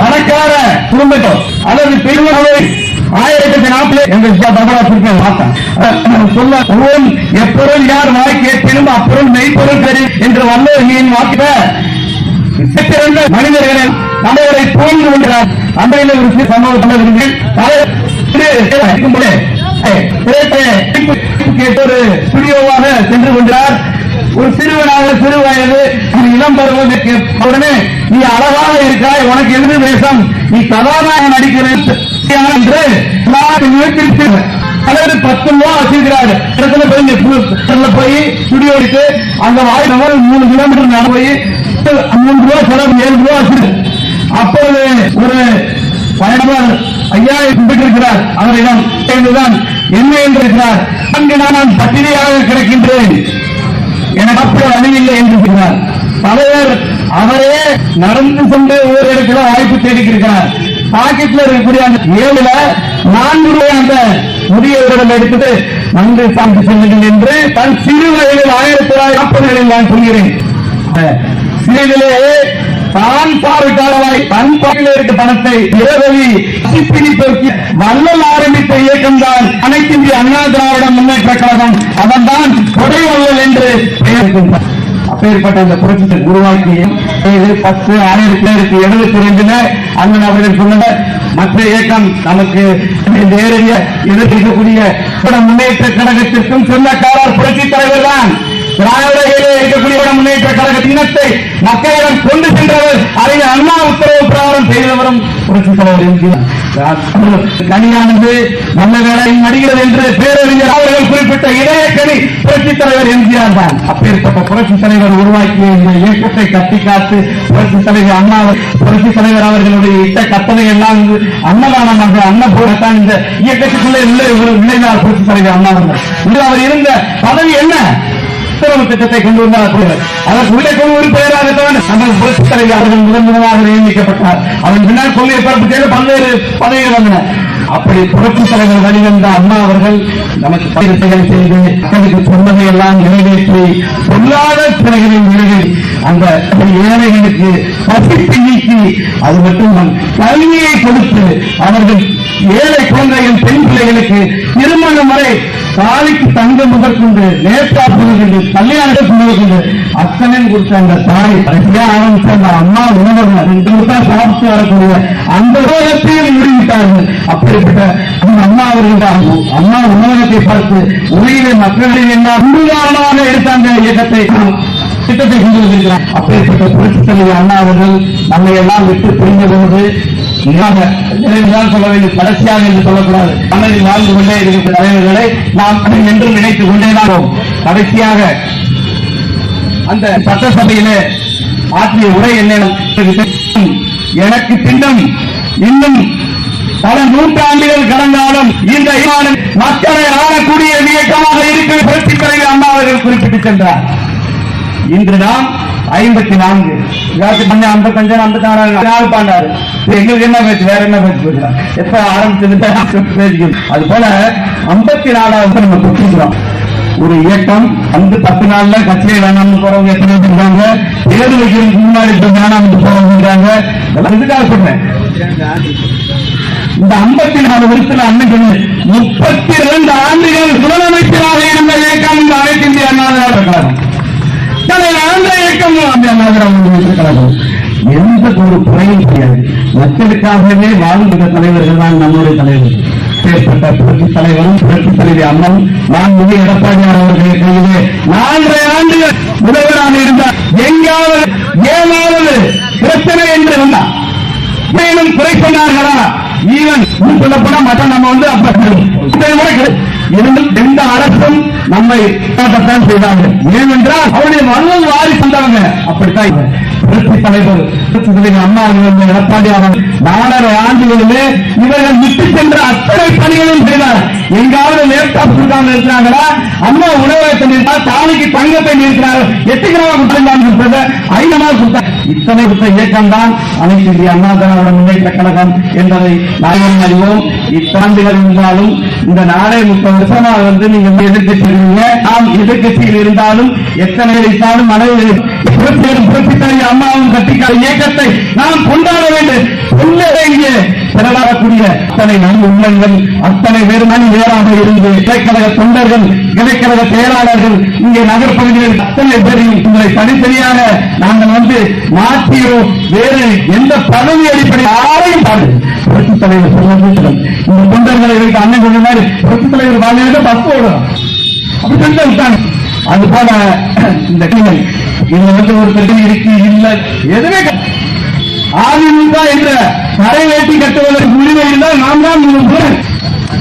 பணக்கார குடும்பத்தோர். அல்லது பெரியவர்களை ஆயிரத்தி நாற்பது எங்கள் தமிழகத்திற்கு பார்த்தேன். சொல்ல எப்பொருள் யார் வாய் கேட்பினும் அப்பொருள் மெய்ப்பொருள் சரி என்று வல்லவர்களின் வாக்கிட சிறந்த மனிதர்களை தலைவரை புகழ்ந்து கொண்டார். அன்றையில ஒரு சிறு சம்பவம் கேட்டு ஒரு ஸ்டுடியோவாக சென்று கொண்டார். ஒரு சிறுவனாக சிறு வயது ஒரு இளம் பருவம் உடனே நீ அழகாக இருக்காய் உனக்கு எழுது வேஷம். நீ கதாநாயகன் நடிக்கிறேன் என்று அதாவது பத்து ரூபா வச்சிருக்கிறாரு. இடத்துல போய் இந்த போய் ஸ்டுடியோ எடுத்து அங்க வாய் நகர் மூணு கிலோமீட்டர் நட போய் மூன்று ரூபா செலவு ஏழு ரூபா வச்சிருக்கு. அப்பொழுது ஒரு பயணவர் ஐயா இருக்கிறார் அவரிடம் கேள்விதான் என்ன என்று இருக்கிறார் அங்கு நான் பட்டினியாக கிடக்கின்றேன். எனக்கு அப்படி என்று சொன்னார் தலைவர் அவரே நடந்து சென்று ஒரு இடத்துல வாய்ப்பு தேடிக்கிறார் பாக்கெட்ல இருக்கக்கூடிய அந்த ஏழுல நான்கு ரூபாய் அந்த முதியவர்களிடம் எடுத்துட்டு நன்றி சாமி செல்லுங்கள் என்று தன் சிறு வயதில் ஆயிரத்தி தொள்ளாயிரத்தி நாற்பதுகளில் நான் சொல்கிறேன். சிறிதிலே தான் பார்வைக்காரவாய் தன் பகையில் இருக்க பணத்தை ஏதவி பிடிப்பதற்கு வள்ளல் ஆரம்பித்த இயக்கம் தான் அனைத்து இந்திய அண்ணா திராவிட முன்னேற்ற கழகம் அவன் தான் கொடை வள்ளல் என்று பெயர் அப்பேற்பட்ட அந்த புரட்சியை உருவாக்கிய பத்து ஆயிரத்தி பேருக்கு எழுபத்தி ரெண்டுல அண்ணன் அவர்கள் சொன்னனர் மற்ற இயக்கம் நமக்கு நேரடிய எதிர்க்கக்கூடிய முன்னேற்ற கழகத்திற்கும் சொந்தக்காரர் புரட்சி தலைவர் தான். திராவிடர்களே இருக்கக்கூடிய முன்னேற்ற கழக தினத்தை மக்களிடம் கொண்டு சென்றவர் அதை அண்ணா உத்தரவு பிரகாரம் செய்தவரும் புரட்சி தலைவர் என்கிறார் கனியானது நல்ல வேலையும் நடிகிறது என்று பேரறிஞர் அவர்கள் குறிப்பிட்ட இதயக்கனி புரட்சி தலைவர் எம்ஜிஆர் தான். அப்பேற்பட்ட புரட்சி தலைவர் உருவாக்கிய இந்த இயக்கத்தை கட்டி காத்து புரட்சி தலைவர் அண்ணா அவர்- புரட்சி தலைவர் அவர்களுடைய இட்ட கட்டளை எல்லாம் வந்து அன்னதானமாக அன்னபூரத்தான் இந்த இயக்கத்துக்குள்ளே உள்ள விளைந்தார் புரட்சி தலைவர் அண்ணா அவர்கள். இன்று அவர் இருந்த பதவி என்ன? உத்தரவு திட்டத்தை கொண்டு வந்தார் அதற்கு உள்ளே கொண்டு உறுப்பினராகத்தான் நமது புரட்சி தலைவர் அவர்கள் முதன் முதலாக நியமிக்கப்பட்டார். அதன் பின்னால் கொள்கை பரப்பு செய்த பல்வேறு பதவிகள் வந்தன. அப்படி புரட்சி தலைவர் வழிவந்த அம்மா அவர்கள் நமக்கு பயிற்சிகளை செய்து மக்களுக்கு சொன்னதை எல்லாம் நிறைவேற்றி பொருளாதார சிலைகளின் நிலையில் அந்த ஏழைகளுக்கு பசிப்பு நீக்கி அது மட்டும் கல்வியை கொடுத்து அவர்கள் ஏழை குழந்தைகள் பெண் பிள்ளைகளுக்கு திருமணம் வரை தாலிக்கு தங்க முதற்கொண்டு நேர்த்தாப்பு கல்யாணத்துக்கு முதற்கொண்டு அத்தனை கொடுத்த அந்த தாய் கடைசியா ஆரம்பிச்ச அந்த அம்மா உணவகம் ரெண்டு முட்டா சாப்பிட்டு வரக்கூடிய அந்த உலகத்தையும் முடிவிட்டார்கள் அப்படிப்பட்ட அந்த அம்மா அவர்கள் அம்மா உணவகத்தை பார்த்து உலகிலே மக்களிடையே என்ன அன்புதானமாக எடுத்த அந்த இயக்கத்தை திட்டத்தை கொண்டு வந்திருக்கிறார் அப்படிப்பட்ட புரட்சி தலைவர் அண்ணா அவர்கள் நம்மை எல்லாம் விட்டு பிரிந்த பொழுது நினைவுதான் சொல்ல வேண்டும் கடைசியாக என்று சொல்லக்கூடாது. மனதில் வாழ்ந்து கொண்டே இருக்கிற தலைவர்களை நாம் என்றும் நினைத்துக் கொண்டேதான் கடைசியாக அந்த சட்டசபையிலே ஆற்றிய உரை என்ன? எனக்கு பின்னம் இன்னும் பல நூற்றாண்டுகள் கடந்தாலும் இந்த மக்களை ஆளக்கூடிய இயக்கமாக இருக்கிற புரட்சி தலைவர் அண்ணா அவர்கள் குறிப்பிட்டு சென்றார். இன்று நாம் ஐம்பத்தி நான்கு. ஐம்பத்தஞ்சு ஐம்பத்தி ஆறு நாலு பாண்டாரு. எங்களுக்கு என்ன பேச்சு? வேற என்ன பேச்சு பேசுறோம்? எப்ப ஆரம்பிச்சது? பேசிக்கணும் அது போல ஐம்பத்தி நாலாவது நம்ம ஒரு இயக்கம் வந்து பத்து நாள்ல கட்சியை வேணாம்னு போறவங்க எத்தனை இருக்காங்க? தேர்வு முன்னாடி வேணாம்னு போறவங்க இருக்காங்க? இதுக்காக சொல்றேன். இந்த ஐம்பத்தி நாலு வருஷத்துல அன்னைக்கு முப்பத்தி ரெண்டு ஆண்டுகள் இயக்கம் எந்த ஒரு குறையும் கிடையாது. மக்களுக்காகவே வாழ்ந்த தலைவர்கள் தான் நம்முடைய தலைவர்கள் பேர்பட்ட புரட்சி தலைவரும் புரட்சி தலைவி அம்மன் நான் மிக எடப்பாடியார் அவர்களை கையிலே நான்கரை ஆண்டுகள் முதல்வராக இருந்தார். எங்காவது ஏதாவது பிரச்சனை என்று வந்தார். மேலும் குறை சொன்னார்களா? ஈவன் இன்னும் சொல்ல நம்ம வந்து அப்ப கூட எந்த அரசும் நம்மை காட்டத்தான் செய்தாங்க ஏனென்றால் அவருடைய வல்லல் வாரி வந்தவங்க அப்படித்தான் இவங்க. புரட்சி தலைவர் திருச்சி தலைவர் அண்ணா அவர்கள் எடப்பாடி அவர்கள் நாலரை ஆண்டுகளிலே இவர்கள் விட்டு சென்ற அத்தனை பணிகளும் செய்தார். எங்காவது லேப்டாப் கொடுக்காம இருக்கிறாங்களா அம்மா உணவகத்தை நிறுத்தால் தாலிக்கு தங்கத்தை நிற்கிறார்கள் எட்டு கிராம கொடுத்தாங்க ஐநமா கொடுத்தாங்க இத்தனை கொடுத்த இயக்கம் தான் அனைத்து இந்திய அண்ணா திராவிட முன்னேற்ற கழகம் என்பதை நாங்கள் அறிவோம். இத்தாண்டுகள் இருந்தாலும் இந்த நாளை முப்பது வருஷமாக வந்து நீங்க எதிர்கட்சியில் நாம் எதிர்கட்சியில் இருந்தாலும் எத்தனை இருந்தாலும் மனதில் புரட்சி புரட்சி அம்மா அண்ணாவும் இயக்கத்தை நாம் கொண்டாட வேண்டும். உள்ளடங்கிய திரளாடக்கூடிய அத்தனை நல் உள்ளங்கள் அத்தனை பேர் மணி வேறாக இருந்து இடைக்கழக தொண்டர்கள் இடைக்கழக செயலாளர்கள் இங்கே நகர்ப்பகுதிகளில் அத்தனை பேரையும் உங்களை தனித்தனியாக நாங்கள் வந்து மாற்றியோ வேறு எந்த பதவி அடிப்படை யாரையும் பாடு புரட்சித் தலைவர் சொல்லுங்கள் இந்த தொண்டர்களை வைத்து அண்ணன் சொன்ன மாதிரி புரட்சித் தலைவர் வாழ்ந்த பஸ் ஓடும் அப்படி சொல்லி விட்டாங்க அது போல இந்த இந்த இது வந்து ஒரு பிரச்சனை இருக்கு இல்ல எதுவுமே கிடையாது. அதிமுக என்ற கரை வேட்டி கட்டுவதற்கு உரிமை இருந்தால் நாம் தான் முதல்வர்.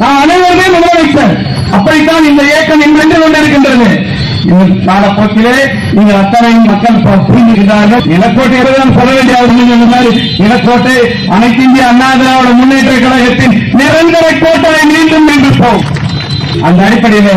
நாம் அனைவருமே முதலமைச்சர் அப்படித்தான் இந்த இயக்கம் இன்று கொண்டிருக்கின்றது இன்னும் காலப்போக்கிலே நீங்கள் அத்தனை மக்கள் ப- புரிஞ்சுகிறார்கள் நிலக்கோட்டை தான் சொல்ல வேண்டிய அவசியம் இல்லை. இந்த மாதிரி நிலக்கோட்டை அனைத்து இந்திய அண்ணா திராவிட முன்னேற்ற கழகத்தின் நிரந்தர கோட்டை மீண்டும் நின்றுப்போம் அந்த அடிப்படையிலே